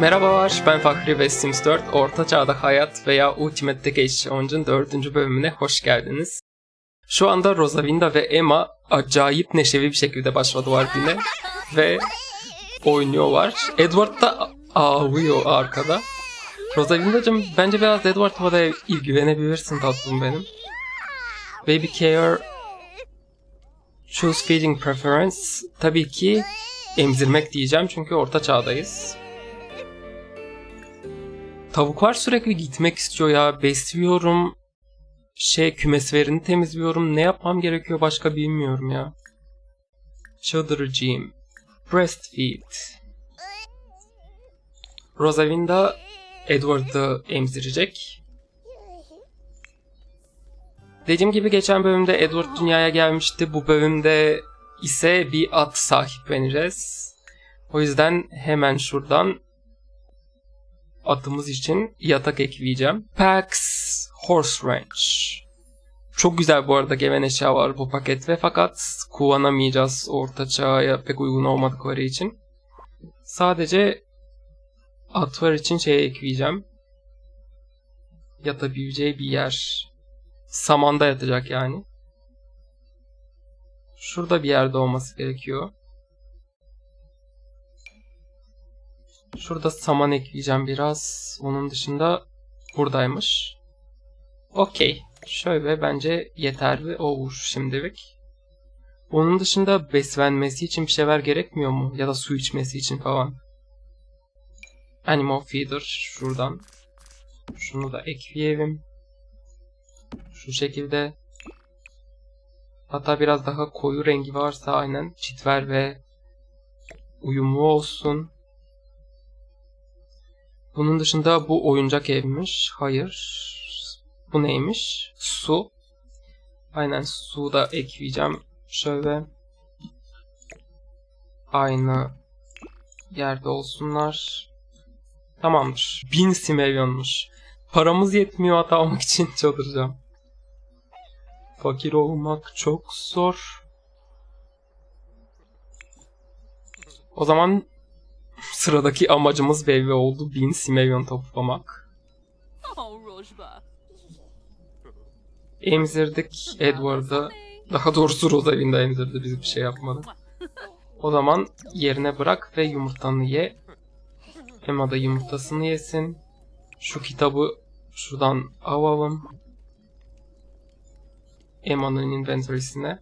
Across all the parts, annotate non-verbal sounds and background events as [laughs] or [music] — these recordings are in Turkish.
Merhabalar, ben Fakri ve Sims 4 Orta Çağda Hayat veya Ultimate Decade Challenge'ın 4. bölümüne hoş geldiniz. Şu anda Rosalinda ve Emma acayip neşeli bir şekilde başladılar yine ve oynuyorlar. Edward da ağlıyor arkada. Rosalinda'cığım bence biraz Edward'a da ilgilenebilirsin tatlım benim. Baby care Choose feeding preference tabii ki emzirmek diyeceğim çünkü orta çağdayız. Tavuklar sürekli gitmek istiyor ya. Besliyorum. Şey kümeslerini temizliyorum. Ne yapmam gerekiyor başka bilmiyorum ya. Çıldırıcıyım. Breastfeed. Rosalinda Edward'ı emzirecek. Dediğim gibi geçen bölümde Edward dünyaya gelmişti. Bu bölümde ise bir at sahipleneceğiz. O yüzden hemen şuradan atımız için yatak ekleyeceğim. Pax Horse Ranch. Çok güzel bu arada gelen eşya var bu pakette fakat kullanamayacağız orta çağa pek uygun olmadıkları için. Sadece atlar için şey ekleyeceğim. Yatabileceği bir yer. Samanda yatacak yani. Şurada bir yerde olması gerekiyor. Şurada saman ekleyeceğim biraz. Onun dışında buradaymış. Okey. Şöyle bence yeterli olur şimdilik. Onun dışında beslenmesi için bir şeyler gerekmiyor mu? Ya da su içmesi için falan. Animal Feeder şuradan. Şunu da ekleyelim. Şu şekilde. Hatta biraz daha koyu rengi varsa aynen çitver ve uyumlu olsun. Bunun dışında bu oyuncak evmiş. Hayır. Bu neymiş? Su. Aynen su da ekleyeceğim. Şöyle. Aynı yerde olsunlar. Tamamdır. 1000 simeryonmuş. Paramız yetmiyor hatta almak için [laughs] çıldıracağım. Fakir olmak çok zor. O zaman sıradaki amacımız belli oldu. 1000 simeryon toplamak. Emzirdik Edward'ı. Daha doğrusu Rosalinda emzirdi. Biz bir şey yapmadık. O zaman yerine bırak ve yumurtanı ye. Emma da yumurtasını yesin. Şu kitabı şuradan alalım. Emma'nın inventory'sine.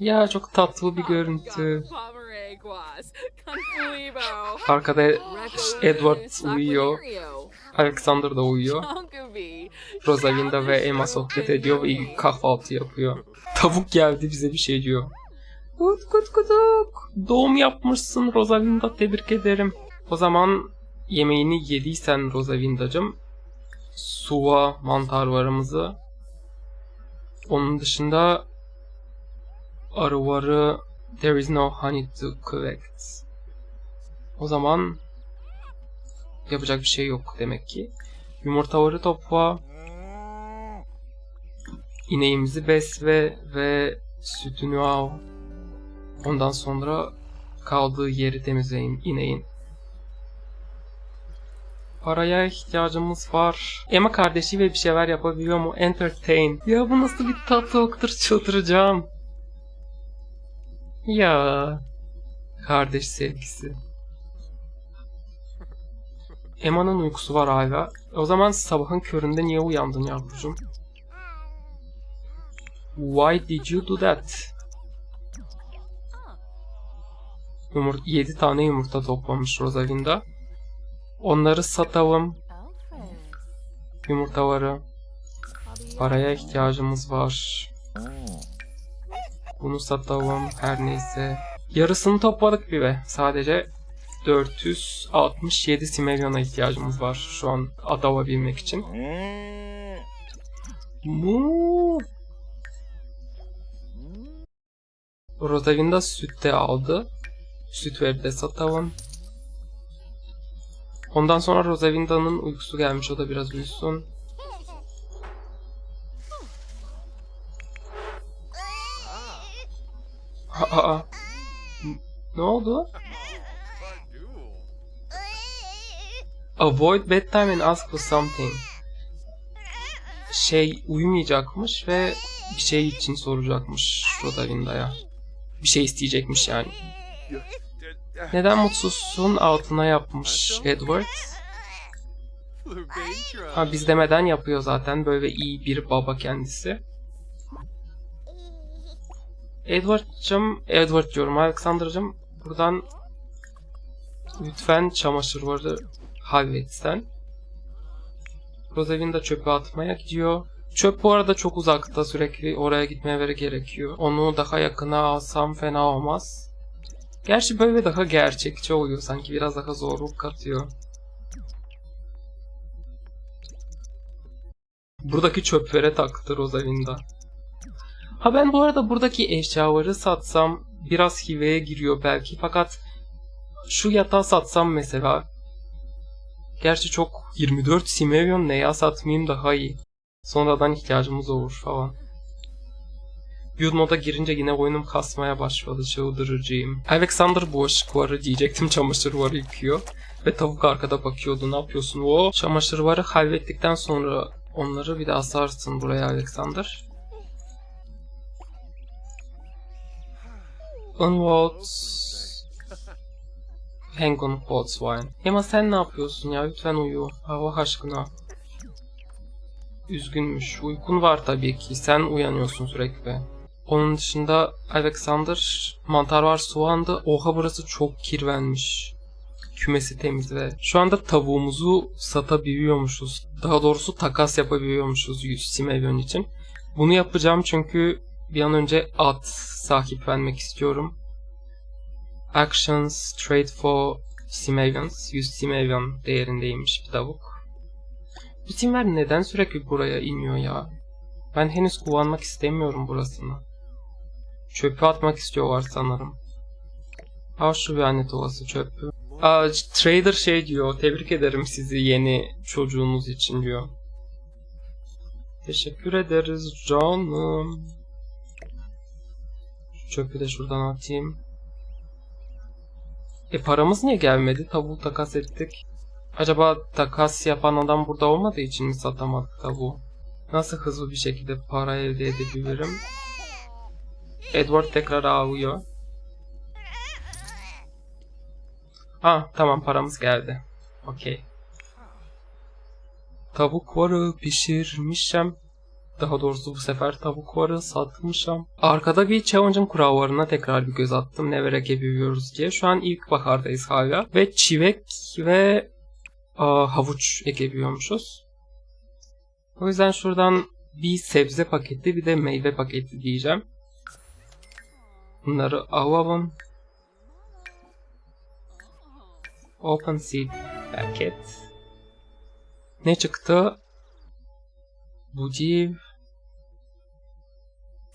Ya çok tatlı bir görüntü. Arkada Edward uyuyor. Alexander da uyuyor. Rosalinda ve Emma sohbet ediyor ve kahvaltı yapıyor. Tavuk geldi bize bir şey diyor. Kut kut kutuk. Doğum yapmışsın Rosalinda tebrik ederim. O zaman yemeğini yediysen Rosalinda'cım suva mantarlarımızı onun dışında arıları there is no honey to collect. O zaman yapacak bir şey yok demek ki. Yumurtaları topla. İneğimizi besle ve sütünü al. Ondan sonra kaldığı yeri temizleyin ineğin. Paraya ihtiyacımız var. Emma kardeşiyle bir şeyler yapabiliyor mu? Entertain. Ya bu nasıl bir tatlılıktır çıldıracağım. Ya. Kardeş sevgisi. Emma'nın uykusu var hala. O zaman sabahın köründe niye uyandın yavrucuğum? Why did you do that? Yumurt 7 tane yumurta toplamış Rosalinda. Onları satalım. Yumurtaları. Paraya ihtiyacımız var. Bunu satalım her neyse. Yarısını topladık bile. Sadece 467 simeryona ihtiyacımız var şu an ada alabilmek için. Mu. Rosalinda süt de aldı. Süt verip de satalım. Ondan sonra Rosalinda'nın uykusu gelmiş. O da biraz uyusun. Ne oldu? Avoid bedtime and ask for something. Şey uyumayacakmış ve bir şey için soracakmış Rodavinda'ya. Bir şey isteyecekmiş yani. Neden mutsuzsun altına yapmış Edward? Ha biz demeden yapıyor zaten böyle iyi bir baba kendisi. Edward'cım, Edward diyorum Alexander'cım buradan lütfen çamaşırları halletsen. Rosalinda çöpe atmaya gidiyor. Çöp bu arada çok uzakta sürekli oraya gitmeye gerekiyor. Onu daha yakına alsam fena olmaz. Gerçi böyle daha gerçekçi oluyor sanki biraz daha zorluk katıyor. Buradaki çöplere taktı Rosalinda. Ha ben bu arada buradaki eşyaları satsam biraz hiveye giriyor belki fakat şu yatağı satsam mesela Gerçi çok 24 Simeon ne ya satmayayım daha iyi. Sonradan ihtiyacımız olur falan. Build moda girince yine oyunum kasmaya başladı çıldırıcıyım. Alexander bulaşık varı diyecektim [laughs] çamaşır varı yıkıyor. Ve tavuk arkada bakıyordu ne yapıyorsun o çamaşır varı hallettikten sonra onları bir de asarsın buraya Alexander. Unwalled Hang on Botswine. Emma sen ne yapıyorsun ya? Lütfen uyu. Hava aşkına. Üzgünmüş. Uykun var tabii ki. Sen uyanıyorsun sürekli. Onun dışında Alexander mantar var soğandı. Oha burası çok kirlenmiş. Kümesi temiz ve şu anda tavuğumuzu satabiliyormuşuz. Daha doğrusu takas yapabiliyormuşuz 100 Simeon için. Bunu yapacağım çünkü bir an önce at sahiplenmek istiyorum. Actions Trade for Simeons 100 Simeon değerindeymiş bir tavuk. Bu timler neden sürekli buraya iniyor ya? Ben henüz kullanmak istemiyorum burasını. Çöpü atmak istiyorlar sanırım. Al şu lanet olası çöpü. Aa, trader şey diyor, tebrik ederim sizi yeni çocuğunuz için diyor. Teşekkür ederiz canım. Çöpü de şuradan atayım. E paramız niye gelmedi? Tavuğu takas ettik. Acaba takas yapan adam burada olmadığı için mi satamadık tavuğu? Nasıl hızlı bir şekilde para elde edebilirim? Edward tekrar ağlıyor. Ah tamam paramız geldi. Okey. Tavuk varı pişirmişim. Daha doğrusu bu sefer tavuk varı satmışım. Arkada bir challenge'ın kurallarına tekrar bir göz attım. Ne verek ekebiliyoruz diye. Şu an ilk bahardayız hala. Ve çivek ve aa, havuç ekebiliyormuşuz. O yüzden şuradan bir sebze paketi bir de meyve paketi diyeceğim. Bunları alalım. Open seed packet. Ne çıktı? Budiv.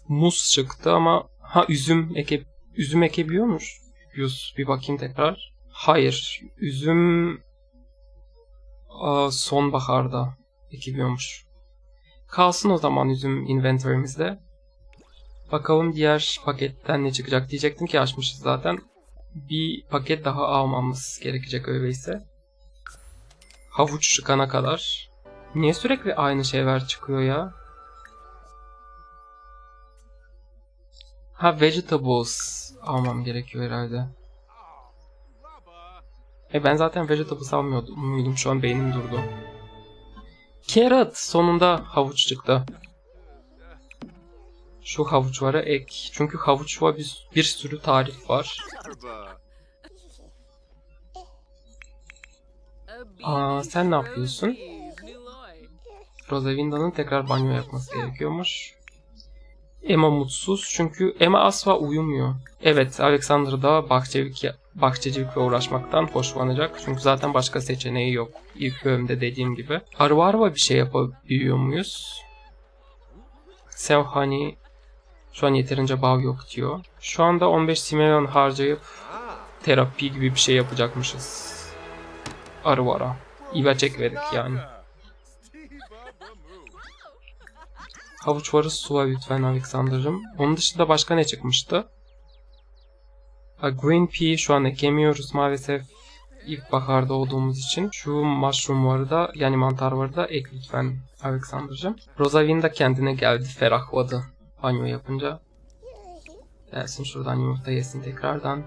Muz çıktı ama ha üzüm eke üzüm ekebiliyormuş. Yüz bir bakayım tekrar. Hayır. Üzüm aa, sonbaharda ekiliyormuş. Kalsın o zaman üzüm inventory'mizde. Bakalım diğer paketten ne çıkacak diyecektim ki açmışız zaten. Bir paket daha almamız gerekecek öyleyse. Havuç çıkana kadar. Niye sürekli aynı şeyler çıkıyor ya? Ha vegetables almam gerekiyor herhalde. E ben zaten vegetables almıyordum muydum şu an beynim durdu. Carrot sonunda havuç çıktı. Şu havuçlara ek. Çünkü havuçla bir, bir sürü tarif var. Aa, sen ne yapıyorsun? Rosavinda'nın tekrar banyo yapması gerekiyormuş. Emma mutsuz çünkü Emma asla uyumuyor. Evet Alexander da bahçelik, bahçecilikle uğraşmaktan hoşlanacak. Çünkü zaten başka seçeneği yok. İlk bölümde dediğim gibi. Arvarva bir şey yapabiliyor muyuz? Sev hani şu an yeterince bağ yok diyor. Şu anda 15 Simeon harcayıp terapi gibi bir şey yapacakmışız. Arvara. İlaç verdik yani. Havuç varı suva lütfen Alexander'cım. Onun dışında başka ne çıkmıştı? A green pea şu an ekemiyoruz maalesef. İlkbaharda olduğumuz için. Şu mushroom varı da yani mantar varı da ek lütfen Alexander'cığım. Rosavin de kendine geldi ferahladı banyo yapınca. Gelsin şuradan yumurta yesin tekrardan.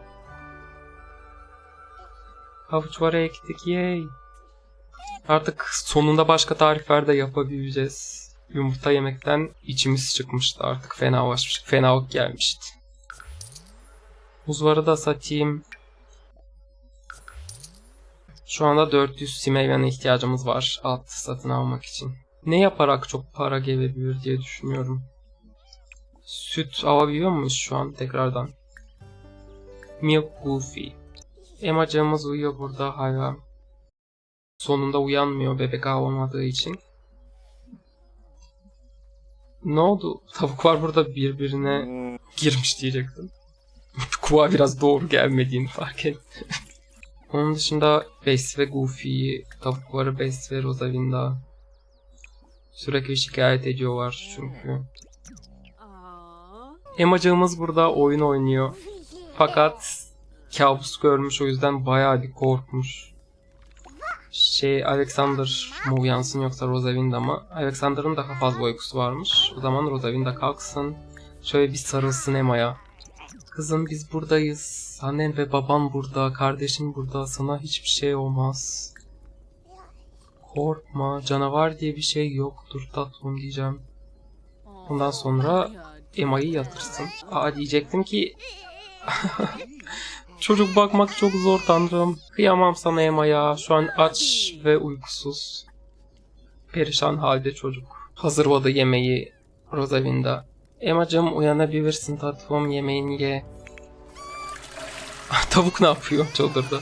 Havuçları ektik yay. Artık sonunda başka tarifler de yapabileceğiz. Yumurta yemekten içimiz çıkmıştı artık fenalaşmış, fenalık gelmişti. Buzları da satayım. Şu anda 400 simeyvene ihtiyacımız var at satın almak için. Ne yaparak çok para gelebilir diye düşünüyorum. Süt alabiliyor muyuz şu an tekrardan? Milk Goofy. Emacığımız uyuyor burada hala. Sonunda uyanmıyor bebek ağlamadığı için. Ne oldu? Tavuklar burada birbirine girmiş diyecektim. [laughs] Kulağa biraz doğru gelmediğini fark ettim. [laughs] Onun dışında Bess ve Goofy'yi, tavukları Bess ve Rosalinda sürekli şikayet ediyorlar çünkü. Aa. Emacığımız burada oyun oynuyor. Fakat kabus görmüş o yüzden bayağı bir korkmuş. Şey Alexander mı uyansın yoksa Rosalinda mı? Alexander'ın daha fazla uykusu varmış. O zaman Rosalinda kalksın. Şöyle bir sarılsın Emma'ya. Kızım biz buradayız. Annen ve baban burada. Kardeşin burada. Sana hiçbir şey olmaz. Korkma. Canavar diye bir şey yoktur tatlım diyeceğim. Ondan sonra Emma'yı yatırsın. Aa diyecektim ki [laughs] Çocuk bakmak çok zor tanrım. Kıyamam sana Emma ya. Şu an aç ve uykusuz. Perişan halde çocuk. Hazırladı yemeği Rosalinda. Emma'cığım uyanabilirsin tatlım yemeğini ye. Tavuk ne yapıyor? Çıldırdı.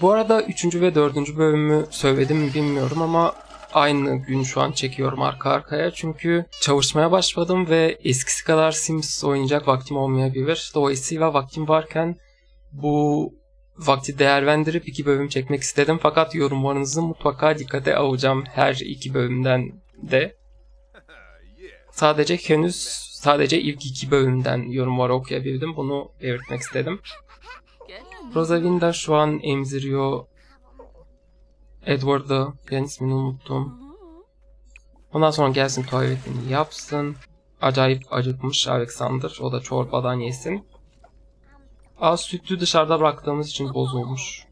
Bu arada 3. ve 4. bölümü söyledim mi bilmiyorum ama aynı gün şu an çekiyorum arka arkaya. Çünkü çalışmaya başladım ve eskisi kadar Sims oynayacak vaktim olmayabilir. Dolayısıyla vaktim varken bu vakti değerlendirip iki bölüm çekmek istedim. Fakat yorumlarınızı mutlaka dikkate alacağım her iki bölümden de. [laughs] Sadece henüz sadece ilk iki bölümden yorumları okuyabildim. Bunu belirtmek istedim. Rosalinda şu an emziriyor. Edward'ı, ben ismini unuttum. Ondan sonra gelsin tuvaletini yapsın. Acayip acıkmış Alexander. O da çorbadan yesin. Aa sütü dışarıda bıraktığımız için bozulmuş.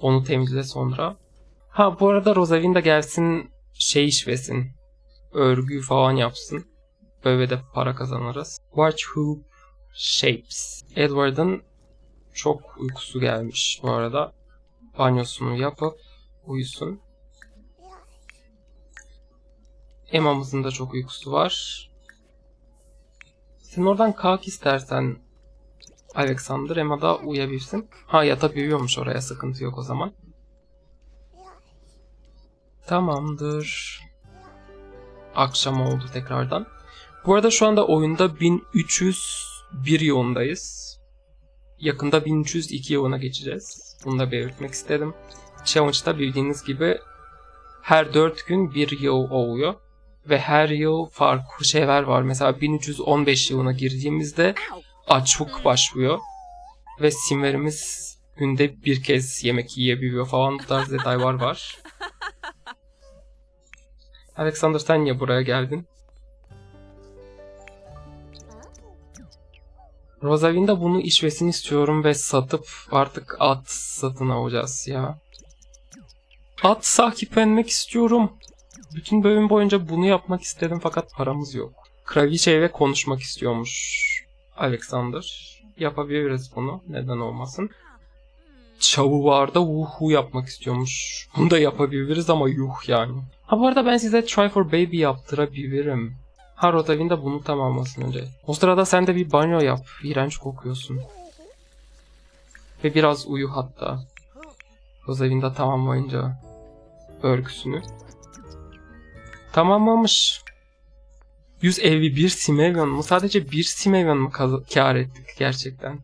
Onu temizle sonra. Ha bu arada Rosalinda gelsin şey işvesin. Örgü falan yapsın. Böyle de para kazanırız. Watch Hoop Shapes. Edward'ın çok uykusu gelmiş bu arada. Banyosunu yapıp uyusun. Emma'mızın da çok uykusu var. Sen oradan kalk istersen Alexander Emma da uyuyabilsin. Ha yatabiliyormuş oraya sıkıntı yok o zaman. Tamamdır. Akşam oldu tekrardan. Bu arada şu anda oyunda 1301 yoğundayız. Yakında 1302 yoğuna geçeceğiz. Bunu da belirtmek istedim. Challenge'da bildiğiniz gibi her 4 gün bir yıl oluyor. Ve her yıl farklı şeyler var. Mesela 1315 yılına girdiğimizde açlık başlıyor. Ve simlerimiz günde bir kez yemek yiyebiliyor falan tarz detaylar var. [laughs] Alexander sen niye buraya geldin? Rosalinda bunu işvesini istiyorum ve satıp artık at satın alacağız ya. At sahiplenmek istiyorum. Bütün bölüm boyunca bunu yapmak istedim fakat paramız yok. Kraliçeyle konuşmak istiyormuş Alexander. Yapabiliriz bunu. Neden olmasın. Çavuvarda wuhu yapmak istiyormuş. Bunu da yapabiliriz ama yuh yani. Ha bu arada ben size Try for Baby yaptırabilirim. Ha Rosalinda bunu tamamlasın önce. O sırada sen de bir banyo yap. İğrenç kokuyorsun. Ve biraz uyu hatta. Rosalinda tamamlayınca örgüsünü. Tamamlamış. 151 Simevyon mu? Sadece bir Simevyon mu kar ettik gerçekten?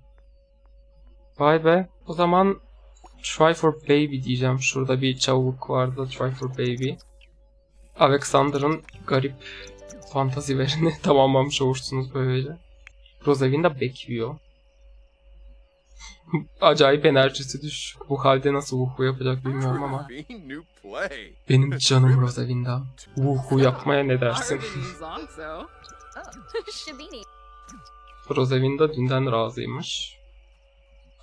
Vay be. O zaman Try for Baby diyeceğim. Şurada bir çabuk vardı. Try for Baby. Alexander'ın garip fantazilerini [laughs] tamamlamış olursunuz böylece. Rosalinda bekliyor. Acayip enerjisi düşük. Bu halde nasıl Wuhu yapacak bilmiyorum ama. Benim canım Rosalinda. Wuhu yapmaya ne dersin? [laughs] Shabini. Rosalinda dünden razıymış.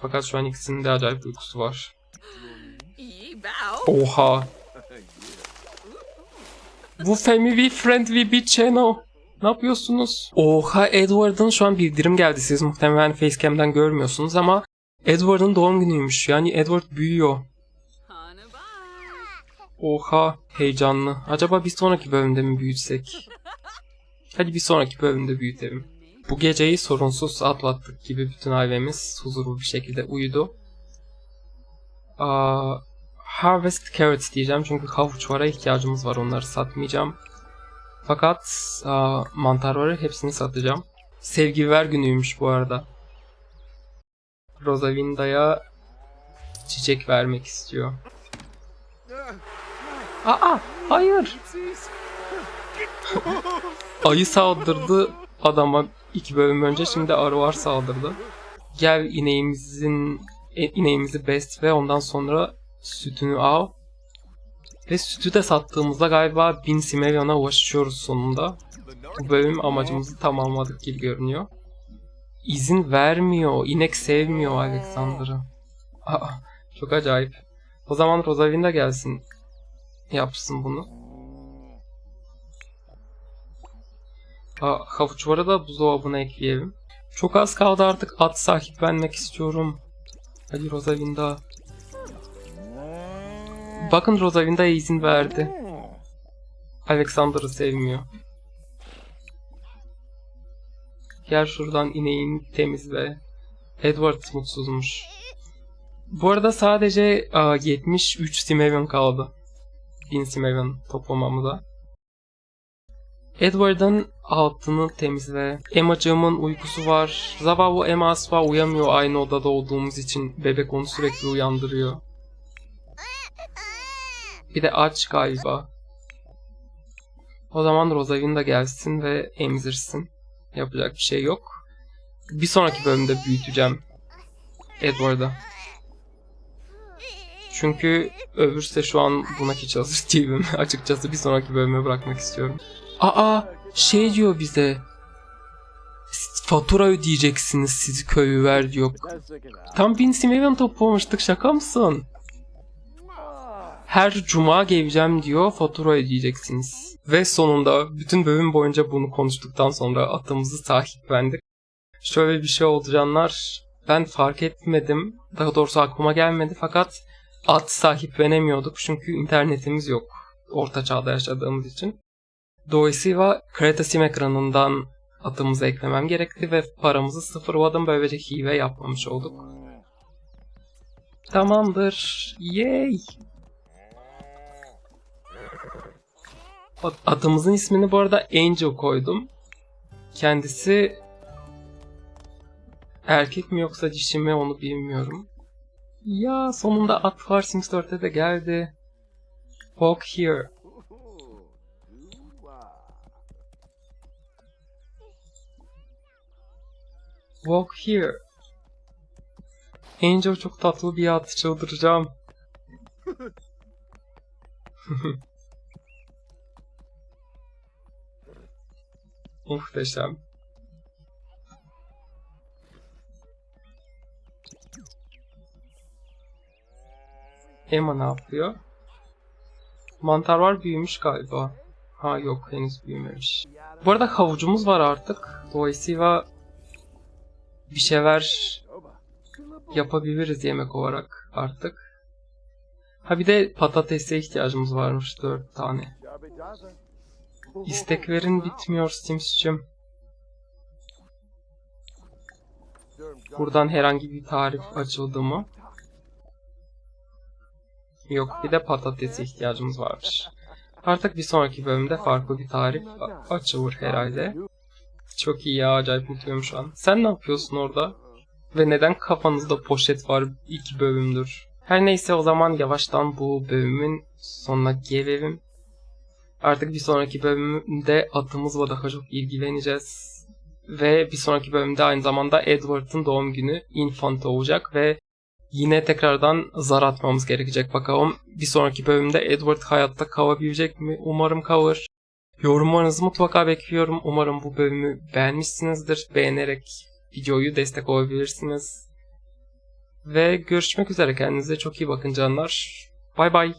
Fakat şu an ikisinin de acayip uykusu var. Oha. [laughs] Bu family friendly bir channel. Ne yapıyorsunuz? Oha Edward'ın şu an bildirim geldi. Siz muhtemelen facecam'den görmüyorsunuz ama Edward'ın doğum günüymüş. Yani Edward büyüyor. Oha heyecanlı. Acaba bir sonraki bölümde mi büyütsek? Hadi bir sonraki bölümde büyütelim. Bu geceyi sorunsuz atlattık gibi bütün ailemiz huzurlu bir şekilde uyudu. Aa, Harvest Carrots diyeceğim çünkü havuçlara ihtiyacımız var onları satmayacağım. Fakat aa, mantarları hepsini satacağım. Sevgi ver günüymüş bu arada. Rosavinda'ya çiçek vermek istiyor. Aa, hayır. [laughs] Ayı saldırdı adama iki bölüm önce. Şimdi arılar saldırdı. Gel ineğimizin e, ineğimizi best ve ondan sonra sütünü al. Ve sütü de sattığımızda galiba 1000 Simeryon'a ulaşıyoruz sonunda. Bu bölüm amacımızı tamamladık gibi görünüyor. İzin vermiyor. İnek sevmiyor Alexander'ı. Aa, çok acayip. O zaman Rosalinda gelsin. Yapsın bunu. Aa, havuçları da buzdolabına ekleyelim. Çok az kaldı artık at sahiplenmek istiyorum. Hadi Rosalinda. Bakın Rosavinda'ya izin verdi. Alexander'ı sevmiyor. Gel şuradan ineğini temizle. Edward mutsuzmuş. Bu arada sadece aa, 73 Simeon kaldı. 1000 Simeon toplamamıza. Edward'ın altını temizle. Emma'cığımın uykusu var. Zavallı Emma asla uyamıyor aynı odada olduğumuz için. Bebek onu sürekli uyandırıyor. Bir de aç galiba. O zaman Rosalinda gelsin ve emzirsin. Yapacak bir şey yok. Bir sonraki bölümde büyüteceğim Edward'ı. Çünkü öbürse şu an buna hiç hazır [laughs] değilim. Açıkçası bir sonraki bölüme bırakmak istiyorum. Aa şey diyor bize. Fatura ödeyeceksiniz sizi köyü ver diyor. Tam 1000 Simeon toplamıştık şaka mısın? Her cuma geleceğim diyor fatura ödeyeceksiniz. Ve sonunda bütün bölüm boyunca bunu konuştuktan sonra atımızı sahiplendik. Şöyle bir şey oldu canlar. Ben fark etmedim. Daha doğrusu aklıma gelmedi fakat at sahiplenemiyorduk çünkü internetimiz yok. Orta çağda yaşadığımız için. Dolayısıyla kredi sim ekranından atımızı eklemem gerekti ve paramızı sıfırladım. Böylece hive yapmamış olduk. Tamamdır. Yay! Atımızın ismini bu arada Angel koydum. Kendisi erkek mi yoksa dişi mi onu bilmiyorum. Ya sonunda at var Sims 4'te de geldi. Walk here. Walk here. Angel çok tatlı bir at çıldıracağım. [laughs] Muhteşem. Emma ne yapıyor? Mantar var büyümüş galiba. Ha yok henüz büyümemiş. Bu arada havucumuz var artık. Dolayısıyla bir şeyler yapabiliriz yemek olarak artık. Ha bir de patatese ihtiyacımız varmış 4 tane. İsteklerin bitmiyor Sims'cim. Buradan herhangi bir tarif açıldı mı? Yok bir de patatese ihtiyacımız varmış. Artık bir sonraki bölümde farklı bir tarif açılır herhalde. Çok iyi ya acayip mutluyum şu an. Sen ne yapıyorsun orada? Ve neden kafanızda poşet var iki bölümdür? Her neyse o zaman yavaştan bu bölümün sonuna gelelim. Artık bir sonraki bölümde atımızla daha çok ilgileneceğiz. Ve bir sonraki bölümde aynı zamanda Edward'ın doğum günü Infant olacak ve yine tekrardan zar atmamız gerekecek bakalım. Bir sonraki bölümde Edward hayatta kalabilecek mi? Umarım kalır. Yorumlarınızı mutlaka bekliyorum. Umarım bu bölümü beğenmişsinizdir. Beğenerek videoyu destek olabilirsiniz. Ve görüşmek üzere. Kendinize çok iyi bakın canlar. Bay bay.